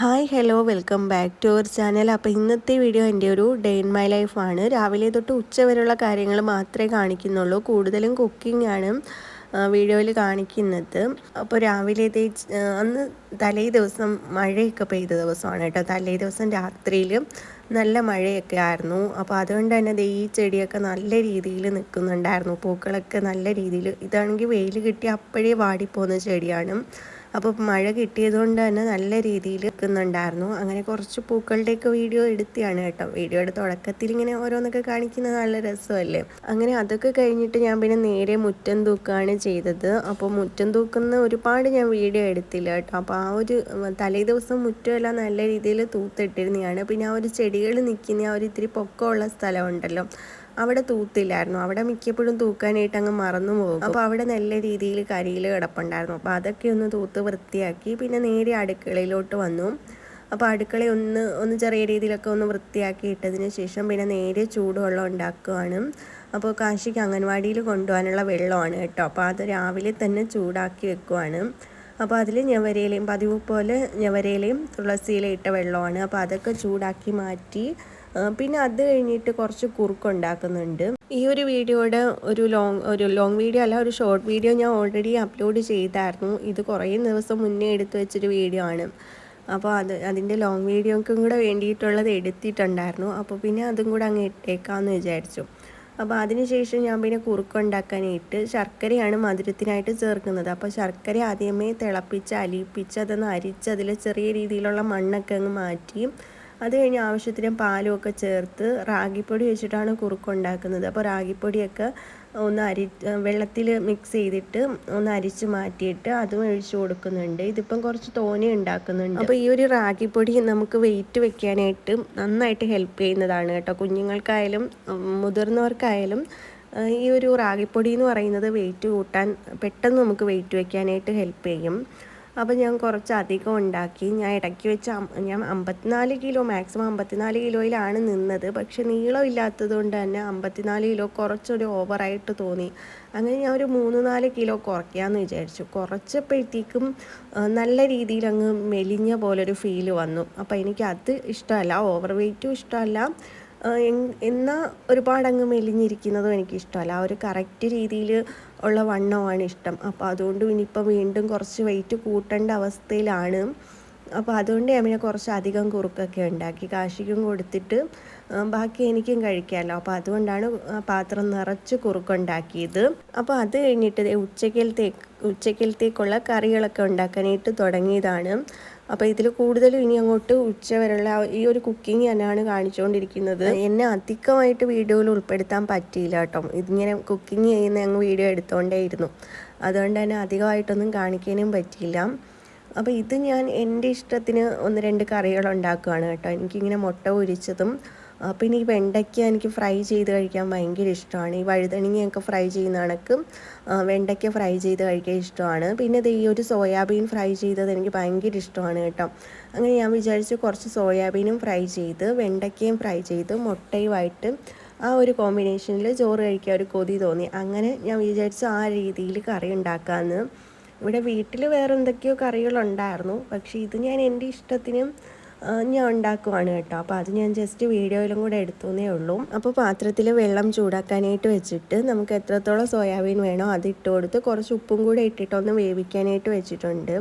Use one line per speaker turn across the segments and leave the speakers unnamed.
Hi hello welcome back to our channel അപ്പോൾ ഇന്നത്തെ video എന്റെ ഒരു ഡേ ഇൻ മൈ ലൈഫാണ് രാവിലെ തൊട്ട് ഉച്ച വരെയുള്ള കാര്യങ്ങൾ മാത്രമേ കാണിക്കുന്നുള്ളൂ. കൂടുതലും കുക്കിംഗ് ആണ് വീഡിയോയിൽ കാണിക്കുന്നത്. അപ്പോൾ രാവിലെ അന്ന് തലേ ദിവസം മഴയൊക്കെ പെയ്ത ദിവസമാണ് കേട്ടോ. തലേ ദിവസം രാത്രിയിൽ നല്ല മഴയൊക്കെ ആയിരുന്നു. അപ്പോൾ അതുകൊണ്ട് തന്നെ ഈ ചെടിയൊക്കെ നല്ല രീതിയിൽ നിൽക്കുന്നുണ്ടായിരുന്നു പൂക്കളൊക്കെ നല്ല രീതിയിൽ ഇതാണെങ്കിൽ വെയിൽ കിട്ടി അപ്പോഴേ വാടിപ്പോകുന്ന ചെടിയാണ്. അപ്പോൾ മഴ കിട്ടിയതുകൊണ്ട് തന്നെ നല്ല രീതിയിൽ നിൽക്കുന്നുണ്ടായിരുന്നു. അങ്ങനെ കുറച്ച് പൂക്കളുടെയൊക്കെ വീഡിയോ എടുത്തിയാണ് കേട്ടോ. വീഡിയോയുടെ തുടക്കത്തിൽ ഇങ്ങനെ ഓരോന്നൊക്കെ കാണിക്കുന്നത് നല്ല രസമല്ലേ? അങ്ങനെ അതൊക്കെ കഴിഞ്ഞിട്ട് ഞാൻ പിന്നെ നേരെ മുറ്റം തൂക്കുകയാണ് ചെയ്തത്. അപ്പോൾ മുറ്റം തൂക്കുന്ന ഒരുപാട് ഞാൻ വീഡിയോ എടുത്തില്ല കേട്ടോ. അപ്പോൾ ആ ഒരു തലേ ദിവസം മുറ്റമെല്ലാം നല്ല രീതിയിൽ തൂത്തിട്ടിരുന്നതാണ്. പിന്നെ ആ ഒരു ചെടികൾ നിൽക്കുന്ന ആ ഒരു ഇത്തിരി പൊക്കമുള്ള സ്ഥലമുണ്ടല്ലോ. അവിടെ തൂത്തില്ലായിരുന്നു. അവിടെ മിക്കപ്പോഴും തൂക്കാനായിട്ട് അങ്ങ് മറന്നു പോകും. അപ്പോൾ അവിടെ നല്ല രീതിയിൽ കരിയിൽ കിടപ്പുണ്ടായിരുന്നു. അപ്പോൾ അതൊക്കെ ഒന്ന് തൂത്ത് വൃത്തിയാക്കി പിന്നെ നേരെ അടുക്കളയിലോട്ട് വന്നു. അപ്പോൾ അടുക്കള ഒന്ന് ഒന്ന് ചെറിയ രീതിയിലൊക്കെ ഒന്ന് വൃത്തിയാക്കി ഇട്ടതിന് ശേഷം പിന്നെ നേരെ ചൂടുവെള്ളം ഉണ്ടാക്കുകയാണ് അപ്പോൾ കാശിക്ക് അംഗൻവാടിയിൽ കൊണ്ടുപോകാനുള്ള വെള്ളമാണ് കേട്ടോ. അപ്പോൾ അത് രാവിലെ തന്നെ ചൂടാക്കി വെക്കുവാണ്. അപ്പോൾ അതിൽ ഞവരയിലയും പതിവ് പോലെ ഞവരയിലയും തുളസിയിലയും ഇട്ട വെള്ളമാണ്. അപ്പോൾ അതൊക്കെ ചൂടാക്കി മാറ്റി പിന്നെ അത് കഴിഞ്ഞിട്ട് കുറച്ച് കുറുക്കുണ്ടാക്കുന്നുണ്ട് ഈ ഒരു വീഡിയോയുടെ ഒരു ലോങ് ഒരു ലോങ് വീഡിയോ അല്ല ഒരു ഷോർട്ട് വീഡിയോ ഞാൻ ഓൾറെഡി അപ്ലോഡ് ചെയ്തായിരുന്നു. ഇത് കുറേ ദിവസം മുന്നേ എടുത്തു വെച്ചൊരു വീഡിയോ ആണ്. അപ്പോൾ അത് അതിന്റെ ലോങ് വീഡിയോക്കും കൂടെ വേണ്ടിയിട്ടുള്ളത് എടുത്തിട്ടുണ്ടായിരുന്നു. അപ്പോൾ പിന്നെ അതും കൂടെ അങ്ങ് ഇട്ടേക്കാമെന്ന് വിചാരിച്ചു. അപ്പോൾ അതിനുശേഷം ഞാൻ പിന്നെ കുറുക്കുണ്ടാക്കാനായിട്ട് ശർക്കരയാണ് മധുരത്തിനായിട്ട് ചേർക്കുന്നത്. അപ്പോൾ ശർക്കര ആദ്യമേ തിളപ്പിച്ച് അലിയിപ്പിച്ച് അതൊന്ന് അരിച്ച് അതിൽ ചെറിയ രീതിയിലുള്ള മണ്ണൊക്കെ അങ്ങ് മാറ്റി അത് കഴിഞ്ഞ് ആവശ്യത്തിന് പാലും ഒക്കെ ചേർത്ത് റാഗിപ്പൊടി വെച്ചിട്ടാണ് കുറുക്കുണ്ടാക്കുന്നത്. അപ്പോൾ റാഗിപ്പൊടിയൊക്കെ ഒന്ന് അരി വെള്ളത്തിൽ മിക്സ് ചെയ്തിട്ട് ഒന്ന് അരിച്ച് മാറ്റിയിട്ട് അതും ഒഴിച്ചു കൊടുക്കുന്നുണ്ട്. ഇതിപ്പം കുറച്ച് തോനെ ഉണ്ടാക്കുന്നുണ്ട്. അപ്പോൾ ഈ ഒരു റാഗിപ്പൊടി നമുക്ക് വെയിറ്റ് വെക്കാനായിട്ട് നന്നായിട്ട് ഹെൽപ്പ് ചെയ്യുന്നതാണ് കേട്ടോ. കുഞ്ഞുങ്ങൾക്കായാലും മുതിർന്നവർക്കായാലും ഈ ഒരു റാഗിപ്പൊടി എന്ന് പറയുന്നത് വെയിറ്റ് കൂട്ടാൻ പെട്ടെന്ന് നമുക്ക് വെയിറ്റ് വെക്കാനായിട്ട് ഹെൽപ്പ് ചെയ്യും. അപ്പോൾ ഞാൻ കുറച്ച് അധികം ഉണ്ടാക്കി. ഞാൻ ഇടയ്ക്ക് വെച്ച് ഞാൻ അമ്പത്തിനാല് കിലോ മാക്സിമം അമ്പത്തിനാല് കിലോയിലാണ് നിന്നത്. പക്ഷേ നീളം ഇല്ലാത്തത് കൊണ്ട് തന്നെ അമ്പത്തിനാല് കിലോ കുറച്ചൊരു ഓവറായിട്ട് തോന്നി. അങ്ങനെ ഞാൻ ഒരു മൂന്ന് നാല് കിലോ കുറയ്ക്കാമെന്ന് വിചാരിച്ചു. കുറച്ചപ്പോഴത്തേക്കും നല്ല രീതിയിൽ അങ്ങ് മെലിഞ്ഞ പോലൊരു ഫീൽ വന്നു. അപ്പോൾ എനിക്ക് അത് ഇഷ്ടമല്ല. ഓവർ വെയ്റ്റും ഇഷ്ടമല്ല. എന്നാൽ ഒരുപാടങ്ങ് മെലിഞ്ഞിരിക്കുന്നതും എനിക്കിഷ്ടമല്ല. ആ ഒരു കറക്റ്റ് രീതിയിൽ ഉള്ള വണ്ണമാണ് ഇഷ്ടം. അപ്പോൾ അതുകൊണ്ട് ഇനിയിപ്പോൾ വീണ്ടും കുറച്ച് വെയിറ്റ് കൂട്ടേണ്ട അവസ്ഥയിലാണ്. അപ്പോൾ അതുകൊണ്ട് ഞാൻ പിന്നെ കുറച്ച് അധികം കുറുക്കൊക്കെ ഉണ്ടാക്കി. കാശിക്കും കൊടുത്തിട്ട് ബാക്കി എനിക്കും കഴിക്കാമല്ലോ. അപ്പോൾ അതുകൊണ്ടാണ് പാത്രം നിറച്ച് കുറുക്കുണ്ടാക്കിയത്. അപ്പോൾ അത് കഴിഞ്ഞിട്ട് ഉച്ചക്കലത്തേക്ക് ഉച്ചക്കലത്തേക്കുള്ള കറികളൊക്കെ ഉണ്ടാക്കാനായിട്ട് തുടങ്ങിയതാണ്. അപ്പോൾ ഇതിൽ കൂടുതലും ഇനി അങ്ങോട്ട് ഉച്ച വരെയുള്ള ഈ ഒരു കുക്കിംഗ് തന്നെയാണ് കാണിച്ചുകൊണ്ടിരിക്കുന്നത്. എന്നെ അധികമായിട്ട് വീഡിയോയിൽ ഉൾപ്പെടുത്താൻ പറ്റിയില്ല കേട്ടോ. ഇതിങ്ങനെ കുക്കിംഗ് ചെയ്യുന്ന അങ്ങ് വീഡിയോ എടുത്തുകൊണ്ടേയിരുന്നു അതുകൊണ്ട് തന്നെ അധികമായിട്ടൊന്നും കാണിക്കാനും പറ്റിയില്ല. അപ്പോൾ ഇത് ഞാൻ എന്റെ ഇഷ്ടത്തിന് ഒന്ന് രണ്ട് കറികൾ ഉണ്ടാക്കുകയാണ് കേട്ടോ. എനിക്കിങ്ങനെ മുട്ട പൊരിച്ചതും പിന്നെ ഈ വെണ്ടയ്ക്ക എനിക്ക് ഫ്രൈ ചെയ്ത് കഴിക്കാൻ ഭയങ്കര ഇഷ്ടമാണ്. ഈ വഴുതണിങ്ങയൊക്കെ ഫ്രൈ ചെയ്യുന്ന കണക്ക് വെണ്ടയ്ക്ക ഫ്രൈ ചെയ്ത് കഴിക്കാൻ ഇഷ്ടമാണ്. പിന്നെ ഇത് ഈ ഒരു സോയാബീൻ ഫ്രൈ ചെയ്തത് എനിക്ക് ഭയങ്കര ഇഷ്ടമാണ് കേട്ടോ. അങ്ങനെ ഞാൻ വിചാരിച്ചു കുറച്ച് സോയാബീനും ഫ്രൈ ചെയ്ത് വെണ്ടയ്ക്കയും ഫ്രൈ ചെയ്ത് മുട്ടയുമായിട്ട് ആ ഒരു കോമ്പിനേഷനിൽ ചോറ് കഴിക്കാൻ ഒരു കൊതി തോന്നി. അങ്ങനെ ഞാൻ വിചാരിച്ചു ആ രീതിയിൽ കറി ഉണ്ടാക്കാമെന്ന് ഇവിടെ വീട്ടിൽ വേറെ എന്തൊക്കെയോ കറികളുണ്ടായിരുന്നു പക്ഷേ ഇത് ഞാൻ എന്റെ ഇഷ്ടത്തിനും ഞാൻ ഉണ്ടാക്കുവാണ് കേട്ടോ. അപ്പോൾ അത് ഞാൻ ജസ്റ്റ് വീഡിയോയിലും കൂടെ എടുത്തുന്നേ ഉള്ളൂ. അപ്പോൾ പാത്രത്തിൽ വെള്ളം ചൂടാക്കാനായിട്ട് വെച്ചിട്ട് നമുക്ക് എത്രത്തോളം സോയാബീൻ വേണോ അത് ഇട്ട് കൊടുത്ത് കുറച്ച് ഉപ്പും കൂടെ ഇട്ടിട്ടൊന്ന് വേവിക്കാനായിട്ട് വെച്ചിട്ടുണ്ട്.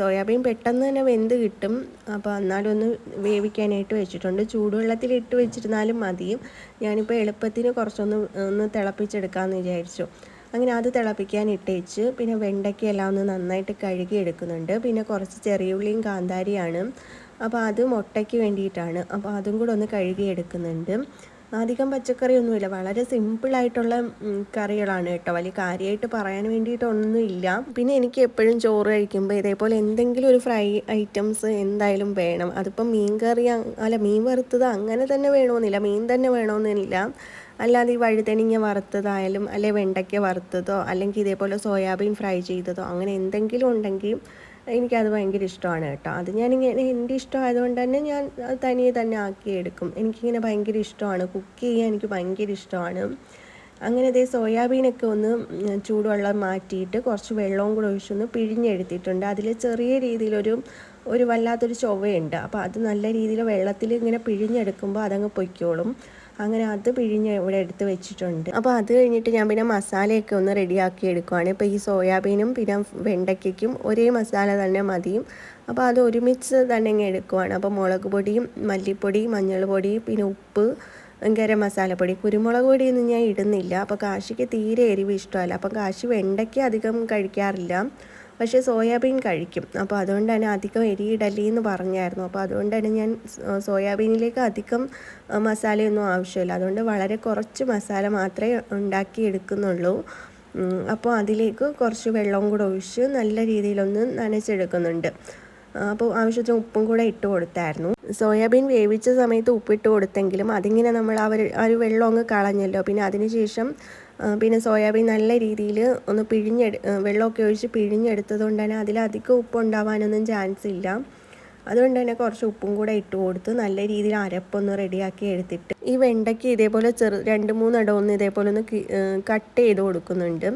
സോയാബീൻ പെട്ടെന്ന് തന്നെ വെന്ത് കിട്ടും. അപ്പോൾ എന്നാലും ഒന്ന് വേവിക്കാനായിട്ട് വെച്ചിട്ടുണ്ട്. ചൂടുവെള്ളത്തിൽ ഇട്ട് വെച്ചിരുന്നാലും മതിയും ഞാനിപ്പോൾ എളുപ്പത്തിന് കുറച്ചൊന്ന് ഒന്ന് തിളപ്പിച്ചെടുക്കാമെന്ന് വിചാരിച്ചു. അങ്ങനെ അത് തിളപ്പിക്കാൻ ഇട്ടേച്ച് പിന്നെ വെണ്ടയ്ക്കയെല്ലാം ഒന്ന് നന്നായിട്ട് കഴുകി എടുക്കുന്നുണ്ട് പിന്നെ കുറച്ച് ചെറിയ ഉള്ളിയും കാന്താരിയാണ്. അപ്പോൾ അത് മുട്ടയ്ക്ക് വേണ്ടിയിട്ടാണ്. അപ്പോൾ അതും കൂടെ ഒന്ന് കഴുകിയെടുക്കുന്നുണ്ട് അധികം പച്ചക്കറിയൊന്നുമില്ല. വളരെ സിമ്പിളായിട്ടുള്ള കറികളാണ് കേട്ടോ. വലിയ കാര്യമായിട്ട് പറയാൻ വേണ്ടിയിട്ടൊന്നുമില്ല. പിന്നെ എനിക്ക് എപ്പോഴും ചോറ് കഴിക്കുമ്പോൾ ഇതേപോലെ എന്തെങ്കിലും ഒരു ഫ്രൈ ഐറ്റംസ് എന്തായാലും വേണം. അതിപ്പം മീൻ കറി അല്ല മീൻ വറുത്തത് അങ്ങനെ തന്നെ വേണമെന്നില്ല മീൻ തന്നെ വേണമെന്നില്ല അല്ലാതെ ഈ വഴുതനിങ്ങ വറുത്തതായാലും അല്ലെ വെണ്ടയ്ക്ക വറുത്തതോ അല്ലെങ്കിൽ ഇതേപോലെ സോയാബീൻ ഫ്രൈ ചെയ്തതോ അങ്ങനെ എന്തെങ്കിലും ഉണ്ടെങ്കിൽ എനിക്കത് ഭയങ്കര ഇഷ്ടമാണ് കേട്ടോ. അത് ഞാനിങ്ങനെ എന്റെ ഇഷ്ടമായതുകൊണ്ട് തന്നെ ഞാൻ തനിയെ തന്നെ ആക്കിയെടുക്കും. എനിക്കിങ്ങനെ ഭയങ്കര ഇഷ്ടമാണ്. കുക്ക് ചെയ്യാൻ എനിക്ക് ഭയങ്കര ഇഷ്ടമാണ്. അങ്ങനെ ഇതേ സോയാബീനൊക്കെ ഒന്ന് ചൂടുവെള്ളം മാറ്റിയിട്ട് കുറച്ച് വെള്ളവും കൂടെ ഒഴിച്ചൊന്ന് പിഴിഞ്ഞെടുത്തിട്ടുണ്ട്. അതിൽ ചെറിയ രീതിയിലൊരു ഒരു വല്ലാത്തൊരു ചൊവ്വയുണ്ട് അപ്പോൾ അത് നല്ല രീതിയിൽ വെള്ളത്തിൽ ഇങ്ങനെ പിഴിഞ്ഞെടുക്കുമ്പോൾ അതങ്ങ് പൊയ്ക്കോളും. അങ്ങനെ അത് പിഴിഞ്ഞ് ഇവിടെ എടുത്ത് വെച്ചിട്ടുണ്ട്. അപ്പോൾ അത് കഴിഞ്ഞിട്ട് ഞാൻ പിന്നെ മസാലയൊക്കെ ഒന്ന് റെഡിയാക്കി എടുക്കുവാണ്. ഇപ്പോൾ ഈ സോയാബീനും പിന്നെ വെണ്ടയ്ക്കും ഒരേ മസാല തന്നെ മതിയും അപ്പോൾ അത് ഒരുമിച്ച് തന്നെ ഇങ്ങനെ എടുക്കുവാണ്. അപ്പോൾ മുളക് പൊടിയും മല്ലിപ്പൊടി മഞ്ഞൾ പൊടി പിന്നെ ഉപ്പ് ഗരം മസാലപ്പൊടി കുരുമുളക് പൊടിയൊന്നും ഞാൻ ഇടുന്നില്ല. അപ്പോൾ കാശിക്ക് തീരെ എരിവ് ഇഷ്ടമല്ല. അപ്പം കാശി വെണ്ടയ്ക്ക് അധികം കഴിക്കാറില്ല. പക്ഷേ സോയാബീൻ കഴിക്കും. അപ്പോൾ അതുകൊണ്ടാണ് തന്നെ അധികം എരിയിടലി എന്ന് പറഞ്ഞായിരുന്നു. അപ്പോൾ അതുകൊണ്ടാണ് ഞാൻ സോയാബീനിലേക്ക് അധികം മസാലയൊന്നും ആവശ്യമില്ല. അതുകൊണ്ട് വളരെ കുറച്ച് മസാല മാത്രമേ ഉണ്ടാക്കി എടുക്കുന്നുള്ളൂ. അപ്പോൾ അതിലേക്ക് കുറച്ച് വെള്ളവും കൂടെ ഒഴിച്ച് നല്ല രീതിയിലൊന്ന് നനച്ചെടുക്കുന്നുണ്ട്. അപ്പോൾ ആവശ്യത്തിന് ഉപ്പും കൂടെ ഇട്ട് കൊടുത്തായിരുന്നു. സോയാബീൻ വേവിച്ച സമയത്ത് ഉപ്പിട്ട് കൊടുത്തെങ്കിലും അതിങ്ങനെ നമ്മൾ ആ ഒരു വെള്ളം അങ്ങ് കളഞ്ഞല്ലോ. പിന്നെ അതിനുശേഷം പിന്നെ സോയാബീൻ നല്ല രീതിയിൽ ഒന്ന് പിഴിഞ്ഞെടു വെള്ളമൊക്കെ ഒഴിച്ച് പിഴിഞ്ഞെടുത്തത് കൊണ്ട് തന്നെ അതിലധികം ഉപ്പ് ഉണ്ടാവാനൊന്നും ചാൻസ് ഇല്ല. അതുകൊണ്ട് തന്നെ കുറച്ച് ഉപ്പും കൂടെ ഇട്ട് കൊടുത്ത് നല്ല രീതിയിൽ അരപ്പൊന്ന് റെഡിയാക്കി എടുത്തിട്ട് ഈ വെണ്ടയ്ക്ക് ഇതേപോലെ ചെറു രണ്ട് മൂന്നിടം ഒന്ന് ഇതേപോലെ ഒന്ന് കട്ട് ചെയ്ത് കൊടുക്കുന്നുണ്ട്.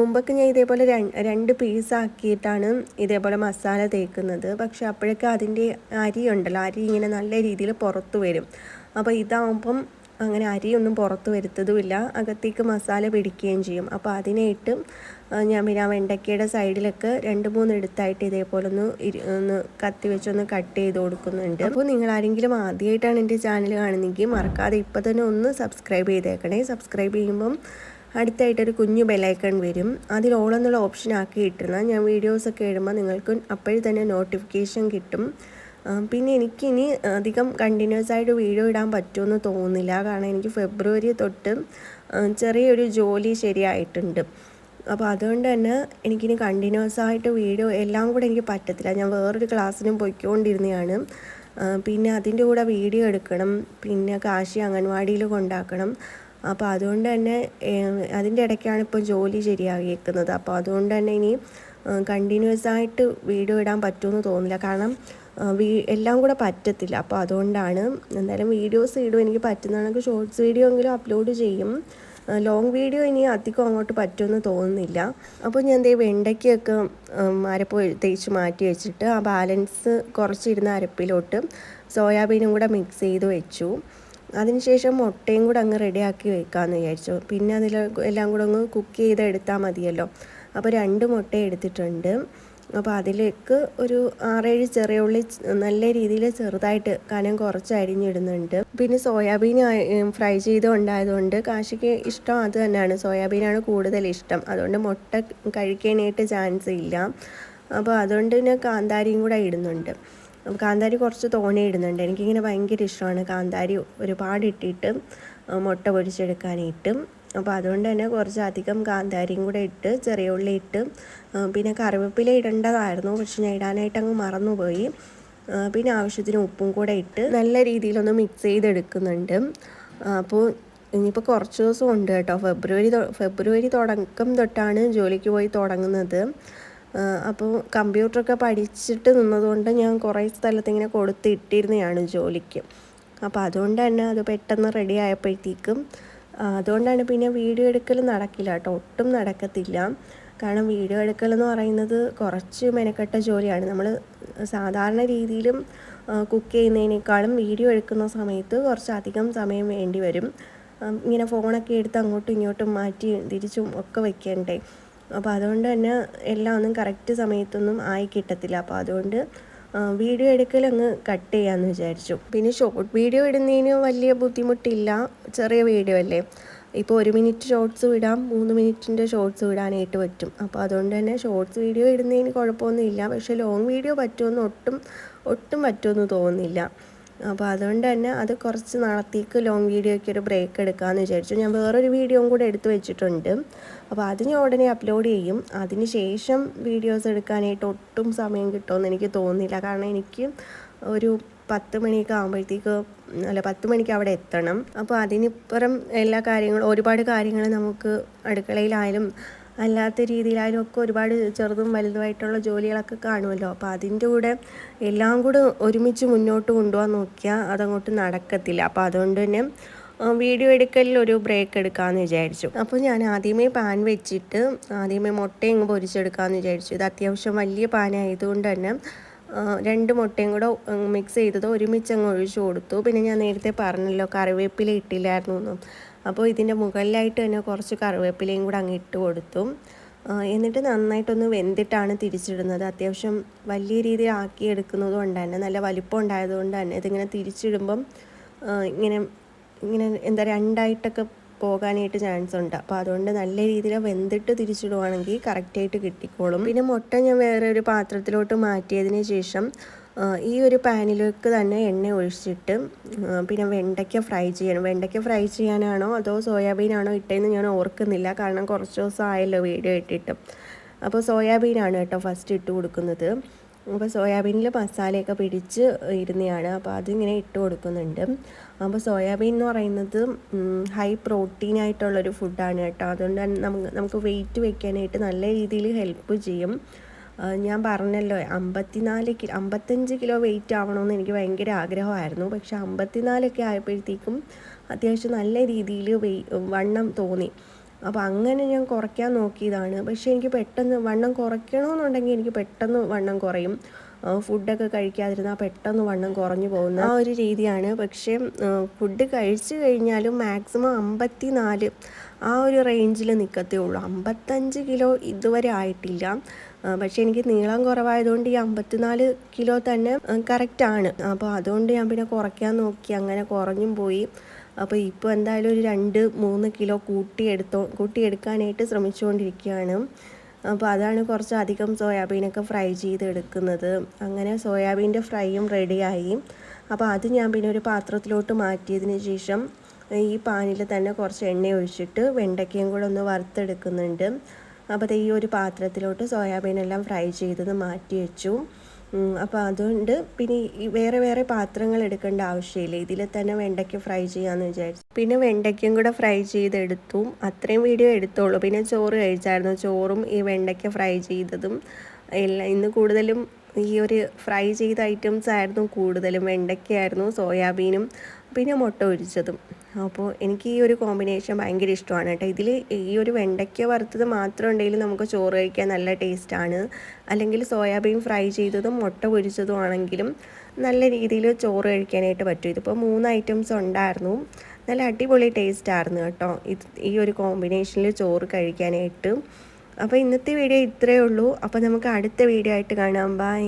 മുമ്പൊക്കെ ഞാൻ ഇതേപോലെ രണ്ട് പീസാക്കിയിട്ടാണ് ഇതേപോലെ മസാല തേക്കുന്നത്. പക്ഷെ അപ്പോഴൊക്കെ അതിന്റെ അരി ഉണ്ടല്ലോ അരി ഇങ്ങനെ നല്ല രീതിയിൽ പുറത്ത് വരും. അപ്പോൾ ഇതാവുമ്പം അങ്ങനെ അരിയൊന്നും പുറത്ത് വരുത്തതുമില്ല. അകത്തേക്ക് മസാല പിടിക്കുകയും ചെയ്യും. അപ്പോൾ അതിനായിട്ട് ഞാൻ പിന്നെ ആ വെണ്ടയ്ക്കയുടെ സൈഡിലൊക്കെ രണ്ട് മൂന്ന് എടുത്തായിട്ട് ഇതേപോലെ ഒന്ന് ഒന്ന് കത്തി വെച്ചൊന്ന് കട്ട് ചെയ്ത് കൊടുക്കുന്നുണ്ട്. അപ്പോൾ നിങ്ങൾ ആരെങ്കിലും ആദ്യമായിട്ടാണ് എന്റെ ചാനൽ കാണുന്നെങ്കിൽ മറക്കാതെ ഇപ്പോൾ തന്നെ ഒന്ന് സബ്സ്ക്രൈബ് ചെയ്തേക്കണേ. സബ്സ്ക്രൈബ് ചെയ്യുമ്പം അടുത്തായിട്ടൊരു കുഞ്ഞു ബെലൈക്കൺ വരും. അതിൽ ഓളെന്നുള്ള ഓപ്ഷൻ ആക്കി ഇട്ടിരുന്ന ഞാൻ വീഡിയോസൊക്കെ ഇടുമ്പോൾ നിങ്ങൾക്ക് അപ്പോഴും തന്നെ നോട്ടിഫിക്കേഷൻ കിട്ടും. പിന്നെ എനിക്കിനി അധികം കണ്ടിന്യൂസ് ആയിട്ട് വീഡിയോ ഇടാൻ പറ്റുമെന്ന് തോന്നുന്നില്ല. കാരണം എനിക്ക് ഫെബ്രുവരി തൊട്ട് ചെറിയൊരു ജോലി ശരിയായിട്ടുണ്ട്. അപ്പോൾ അതുകൊണ്ട് തന്നെ എനിക്കിനി കണ്ടിന്യൂസ് ആയിട്ട് വീഡിയോ എല്ലാം കൂടെ എനിക്ക് പറ്റത്തില്ല. ഞാൻ വേറൊരു ക്ലാസ്സിനും പോയിക്കൊണ്ടിരുന്നതാണ്. പിന്നെ അതിന്റെ കൂടെ വീഡിയോ എടുക്കണം. പിന്നെ കാശി അംഗൻവാടിയിൽ കൊണ്ടാക്കണം. അപ്പോൾ അതുകൊണ്ട് തന്നെ അതിന്റെ ഇടയ്ക്കാണ് ഇപ്പോൾ ജോലി ശരിയാക്കിയേക്കുന്നത് അപ്പോൾ അതുകൊണ്ട് തന്നെ ഇനി കണ്ടിന്യൂസ് ആയിട്ട് വീഡിയോ ഇടാൻ പറ്റുമെന്ന് തോന്നില്ല കാരണം എല്ലാം കൂടെ പറ്റത്തില്ല. അപ്പോൾ അതുകൊണ്ടാണ് എന്തായാലും വീഡിയോസ് ഇടും. എനിക്ക് പറ്റുന്നതാണെങ്കിൽ ഷോർട്സ് വീഡിയോ എങ്കിലും അപ്ലോഡ് ചെയ്യും. ലോങ് വീഡിയോ ഇനി അധികം അങ്ങോട്ട് പറ്റുമെന്ന് തോന്നുന്നില്ല. അപ്പോൾ ഞാൻ എന്തേ വെണ്ടയ്ക്കൊക്കെ അരപ്പ് തേച്ച് മാറ്റി വെച്ചിട്ട് ആ ബാലൻസ് കുറച്ചിരുന്ന അരപ്പിലോട്ട് സോയാബീനും കൂടെ മിക്സ് ചെയ്ത് വെച്ചു. അതിനുശേഷം മുട്ടയും കൂടെ അങ്ങ് റെഡിയാക്കി വെക്കാമെന്ന് വിചാരിച്ചു. പിന്നെ അതിൽ എല്ലാം കൂടെ അങ്ങ് കുക്ക് ചെയ്ത് എടുത്താൽ മതിയല്ലോ. അപ്പോൾ രണ്ട് മുട്ട എടുത്തിട്ടുണ്ട്. അപ്പോൾ അതിലേക്ക് ഒരു ആറേഴ് ചെറിയ ഉള്ളി നല്ല രീതിയിൽ ചെറുതായിട്ട് കനം കുറച്ച് അരിഞ്ഞിടുന്നുണ്ട്. പിന്നെ സോയാബീൻ ഫ്രൈ ചെയ്ത് ഉണ്ടായതുകൊണ്ട് കാശിക്ക് ഇഷ്ടം അത് തന്നെയാണ്. സോയാബീനാണ് കൂടുതൽ ഇഷ്ടം. അതുകൊണ്ട് മുട്ട കഴിക്കാനായിട്ട് ചാൻസ് ഇല്ല. അപ്പോൾ അതുകൊണ്ട് പിന്നെ കാന്താരിയും കൂടെ ഇടുന്നുണ്ട്. കാന്താരി കുറച്ച് തോനെ ഇടുന്നുണ്ട്. എനിക്കിങ്ങനെ ഭയങ്കര ഇഷ്ടമാണ്. കാന്താരി ഒരുപാട് ഇട്ടിട്ട് മുട്ട പൊരിച്ചെടുക്കാനായിട്ട്. അപ്പോൾ അതുകൊണ്ട് തന്നെ കുറച്ചധികം കാന്താരിയും കൂടെ ഇട്ട് ചെറിയ ഉള്ളി ഇട്ട് പിന്നെ കറിവേപ്പില ഇടേണ്ടതായിരുന്നു. പക്ഷെ ഞാൻ ഇടാനായിട്ട് അങ്ങ് മറന്നുപോയി. പിന്നെ ആവശ്യത്തിന് ഉപ്പും കൂടെ ഇട്ട് നല്ല രീതിയിലൊന്ന് മിക്സ് ചെയ്തെടുക്കുന്നുണ്ട്. അപ്പോൾ ഇനിയിപ്പോൾ കുറച്ച് ദിവസം ഉണ്ട് കേട്ടോ. ഫെബ്രുവരി ഫെബ്രുവരി തുടക്കം തൊട്ടാണ് ജോലിക്ക് പോയി തുടങ്ങുന്നത്. അപ്പോൾ കമ്പ്യൂട്ടറൊക്കെ പഠിച്ചിട്ട് നിന്നതുകൊണ്ട് ഞാൻ കുറേ സ്ഥലത്ത് ഇങ്ങനെ കൊടുത്തിട്ടിരുന്നതാണ് ജോലിക്ക്. അപ്പോൾ അതുകൊണ്ട് തന്നെ അത് പെട്ടെന്ന് റെഡി ആയപ്പോഴത്തേക്കും അതുകൊണ്ടാണ് പിന്നെ വീഡിയോ എടുക്കൽ നടക്കില്ല കേട്ടോ. ഒട്ടും നടക്കത്തില്ല. കാരണം വീഡിയോ എടുക്കൽ എന്ന് പറയുന്നത് കുറച്ച് മെനക്കെട്ട ജോലിയാണ്. നമ്മൾ സാധാരണ രീതിയിലും കുക്ക് ചെയ്യുന്നതിനേക്കാളും വീഡിയോ എടുക്കുന്ന സമയത്ത് കുറച്ചധികം സമയം വേണ്ടി വരും. ഇങ്ങനെ ഫോണൊക്കെ എടുത്ത് അങ്ങോട്ടും ഇങ്ങോട്ടും മാറ്റി തിരിച്ചും ഒക്കെ വെക്കണ്ടേ. അപ്പോൾ അതുകൊണ്ട് തന്നെ എല്ലാം ഒന്നും കറക്റ്റ് സമയത്തൊന്നും ആയി കിട്ടത്തില്ല. അപ്പോൾ അതുകൊണ്ട് വീഡിയോ എടുക്കൽ അങ്ങ് കട്ട് ചെയ്യാമെന്ന് വിചാരിച്ചു. പിന്നെ ഷോർട്ട് വീഡിയോ ഇടുന്നതിന് വലിയ ബുദ്ധിമുട്ടില്ല. ചെറിയ വീഡിയോ അല്ലേ? ഇപ്പോൾ ഒരു മിനിറ്റ് ഷോർട്സ് വിടാം മൂന്ന് മിനിറ്റിന്റെ ഷോർട്സ് വിടാനായിട്ട് പറ്റും. അപ്പോൾ അതുകൊണ്ട് തന്നെ ഷോർട്സ് വീഡിയോ ഇടുന്നതിന് കുഴപ്പമൊന്നുമില്ല. പക്ഷേ ലോങ് വീഡിയോ പറ്റുമെന്ന് ഒട്ടും ഒട്ടും പറ്റുമെന്ന് തോന്നുന്നില്ല. അപ്പോൾ അതുകൊണ്ട് തന്നെ അത് കുറച്ച് നാളത്തേക്ക് ലോങ് വീഡിയോയ്ക്ക് ഒരു ബ്രേക്ക് എടുക്കാമെന്ന് വിചാരിച്ചു. ഞാൻ വേറൊരു വീഡിയോയും കൂടെ എടുത്തു വെച്ചിട്ടുണ്ട്. അപ്പോൾ അത് ഞാൻ ഉടനെ അപ്ലോഡ് ചെയ്യും. അതിന് ശേഷം വീഡിയോസ് എടുക്കാനായിട്ട് ഒട്ടും സമയം കിട്ടുമെന്ന് എനിക്ക് തോന്നുന്നില്ല. കാരണം എനിക്ക് ഒരു പത്ത് മണിയൊക്കെ ആകുമ്പോഴത്തേക്ക് അല്ല പത്ത് മണിക്ക് അവിടെ എത്തണം. അപ്പോൾ അതിനിപ്പുറം എല്ലാ കാര്യങ്ങളും ഒരുപാട് കാര്യങ്ങൾ നമുക്ക് അടുക്കളയിലായാലും അല്ലാത്ത രീതിയിലായാലും ഒക്കെ ഒരുപാട് ചെറുതും വലുതുമായിട്ടുള്ള ജോലികളൊക്കെ കാണുമല്ലോ. അപ്പോൾ അതിന്റെ കൂടെ എല്ലാം കൂടെ ഒരുമിച്ച് മുന്നോട്ട് കൊണ്ടുപോകാൻ നോക്കിയാൽ അതങ്ങോട്ട് നടക്കത്തില്ല. അപ്പോൾ അതുകൊണ്ട് തന്നെ വീഡിയോ എടുക്കലിൽ ഒരു ബ്രേക്ക് എടുക്കാമെന്ന് വിചാരിച്ചു. അപ്പോൾ ഞാൻ ആദ്യമേ പാൻ വെച്ചിട്ട് ആദ്യമേ മുട്ടയും പൊരിച്ചെടുക്കാമെന്ന് വിചാരിച്ചു. ഇത് അത്യാവശ്യം വലിയ പാനായതുകൊണ്ട് തന്നെ രണ്ട് മുട്ടയും കൂടെ മിക്സ് ചെയ്തത് ഒരുമിച്ച് അങ്ങ് ഒഴിച്ചു കൊടുത്തു. പിന്നെ ഞാൻ നേരത്തെ പറഞ്ഞല്ലോ കറിവേപ്പില ഇട്ടില്ലായിരുന്നു അപ്പോൾ ഇതിന്റെ മുകളിലായിട്ട് തന്നെ കുറച്ച് കറിവേപ്പിലയും കൂടെ അങ്ങ് ഇട്ട് കൊടുത്തു. എന്നിട്ട് നന്നായിട്ടൊന്ന് വെന്തിട്ടാണ് തിരിച്ചിടുന്നത്. അത്യാവശ്യം വലിയ രീതിയിൽ ആക്കി എടുക്കുന്നത് കൊണ്ട് തന്നെ നല്ല വലിപ്പം ഉണ്ടായതുകൊണ്ട് തന്നെ ഇതിങ്ങനെ തിരിച്ചിടുമ്പം ഇങ്ങനെ ഇങ്ങനെ എന്താ രണ്ടായിട്ടൊക്കെ പോകാനായിട്ട് ചാൻസ് ഉണ്ട്. അപ്പോൾ അതുകൊണ്ട് നല്ല രീതിയിൽ വെന്തിട്ട് തിരിച്ചിടുവാണെങ്കിൽ കറക്റ്റായിട്ട് കിട്ടിക്കോളും. പിന്നെ മുട്ട ഞാൻ വേറെ ഒരു പാത്രത്തിലോട്ട് മാറ്റിയതിന് ശേഷം ഈ ഒരു പാനിലേക്ക് തന്നെ എണ്ണ ഒഴിച്ചിട്ട് പിന്നെ വെണ്ടയ്ക്ക ഫ്രൈ ചെയ്യണം. വെണ്ടയ്ക്ക ഫ്രൈ ചെയ്യാനാണോ അതോ സോയാബീനാണോ ഇട്ടതെന്ന് ഞാൻ ഓർക്കുന്നില്ല. കാരണം കുറച്ച് ദിവസം ആയല്ലോ വീഡിയോ ഇട്ടിട്ട്. അപ്പോൾ സോയാബീനാണ് കേട്ടോ ഫസ്റ്റ് ഇട്ട് കൊടുക്കുന്നത്. അപ്പോൾ സോയാബീനിൽ മസാലയൊക്കെ പിടിച്ച് ഇരുന്നതാണ് അപ്പോൾ അതിങ്ങനെ ഇട്ട് കൊടുക്കുന്നുണ്ട്. അപ്പോൾ സോയാബീൻ എന്ന് പറയുന്നത് ഹൈ പ്രോട്ടീൻ ആയിട്ടുള്ളൊരു ഫുഡാണ് കേട്ടോ. അതുകൊണ്ട് തന്നെ നമുക്ക് നമുക്ക് വെയിറ്റ് വെക്കാനായിട്ട് നല്ല രീതിയിൽ ഹെൽപ്പ് ചെയ്യും. ഞാൻ പറഞ്ഞല്ലോ അമ്പത്തിനാല് കിലോ അമ്പത്തഞ്ച് കിലോ വെയിറ്റ് ആവണമെന്ന് എനിക്ക് ഭയങ്കര ആഗ്രഹമായിരുന്നു. പക്ഷെ അമ്പത്തിനാലൊക്കെ ആയപ്പോഴത്തേക്കും അത്യാവശ്യം നല്ല രീതിയിൽ വെയ് വണ്ണം തോന്നി. അപ്പോൾ അങ്ങനെ ഞാൻ കുറയ്ക്കാൻ നോക്കിയതാണ്. പക്ഷേ എനിക്ക് പെട്ടെന്ന് വണ്ണം കുറയ്ക്കണമെന്നുണ്ടെങ്കിൽ എനിക്ക് പെട്ടെന്ന് വണ്ണം കുറയും. ഫുഡൊക്കെ കഴിക്കാതിരുന്നാൽ പെട്ടെന്ന് വണ്ണം കുറഞ്ഞു പോകുന്ന ആ ഒരു രീതിയാണ്. പക്ഷേ ഫുഡ് കഴിച്ചു കഴിഞ്ഞാലും മാക്സിമം അമ്പത്തി നാല് ആ ഒരു റേഞ്ചിൽ നിൽക്കത്തേ ഉള്ളൂ. അമ്പത്തഞ്ച് കിലോ ഇതുവരെ ആയിട്ടില്ല. പക്ഷേ എനിക്ക് നീളം കുറവായതുകൊണ്ട് ഈ അമ്പത്തിനാല് കിലോ തന്നെ കറക്റ്റാണ് അപ്പോൾ അതുകൊണ്ട് ഞാൻ പിന്നെ കുറയ്ക്കാൻ നോക്കി. അങ്ങനെ കുറഞ്ഞും പോയി. അപ്പോൾ ഇപ്പോൾ എന്തായാലും ഒരു രണ്ട് മൂന്ന് കിലോ കൂട്ടിയെടുത്തോ കൂട്ടിയെടുക്കാനായിട്ട് ശ്രമിച്ചുകൊണ്ടിരിക്കുകയാണ്. അപ്പോൾ അതാണ് കുറച്ച് അധികം സോയാബീനൊക്കെ ഫ്രൈ ചെയ്തെടുക്കുന്നത് അങ്ങനെ സോയാബീന്റെ ഫ്രൈയും റെഡിയായി അപ്പോൾ അത് ഞാൻ പിന്നെ ഒരു പാത്രത്തിലോട്ട് മാറ്റിയതിന് ശേഷം ഈ പാനിൽ തന്നെ കുറച്ച് എണ്ണ ഒഴിച്ചിട്ട് വെണ്ടയ്ക്കയും കൂടെ ഒന്ന് വറുത്തെടുക്കുന്നുണ്ട്. അപ്പോൾ ഈ ഒരു പാത്രത്തിലോട്ട് സോയാബീൻ എല്ലാം ഫ്രൈ ചെയ്തത് മാറ്റി വെച്ചു. അപ്പോൾ അതുകൊണ്ട് പിന്നെ വേറെ വേറെ പാത്രങ്ങൾ എടുക്കേണ്ട ആവശ്യമില്ല. ഇതിൽ തന്നെ വെണ്ടയ്ക്ക ഫ്രൈ ചെയ്യാമെന്ന് വിചാരിച്ചു. പിന്നെ വെണ്ടയ്ക്കയും കൂടെ ഫ്രൈ ചെയ്തെടുത്തു. അത്രയും വീഡിയോ എടുത്തോളൂ. പിന്നെ ചോറ് കഴിച്ചായിരുന്നു. ചോറും ഈ വെണ്ടയ്ക്ക ഫ്രൈ ചെയ്തതും എല്ലാം ഇന്ന് കൂടുതലും ഈ ഒരു ഫ്രൈ ചെയ്ത ഐറ്റംസ് ആയിരുന്നു കൂടുതലും വെണ്ടയ്ക്കയായിരുന്നു സോയാബീനും പിന്നെ മുട്ട ഒഴിച്ചതും അപ്പോൾ എനിക്ക് ഈ ഒരു കോമ്പിനേഷൻ ഭയങ്കര ഇഷ്ടമാണ് കേട്ടോ. ഇതിൽ ഈ ഒരു വെണ്ടയ്ക്ക വറുത്തത് മാത്രം ഉണ്ടെങ്കിൽ നമുക്ക് ചോറ് കഴിക്കാൻ നല്ല ടേസ്റ്റാണ്. അല്ലെങ്കിൽ സോയാബീൻ ഫ്രൈ ചെയ്തതും മുട്ട പൊരിച്ചതും ആണെങ്കിലും നല്ല രീതിയിൽ ചോറ് കഴിക്കാനായിട്ട് പറ്റും. ഇതിപ്പോൾ മൂന്ന് ഐറ്റംസ് ഉണ്ടായിരുന്നു. നല്ല അടിപൊളി ടേസ്റ്റ് ആയിരുന്നു കേട്ടോ. ഇത് ഈ ഒരു കോമ്പിനേഷനിൽ ചോറ് കഴിക്കാനായിട്ട്. അപ്പോൾ ഇന്നത്തെ വീഡിയോ ഇത്രയേ ഉള്ളൂ. അപ്പോൾ നമുക്ക് അടുത്ത വീഡിയോ ആയിട്ട് കാണാം. ബൈ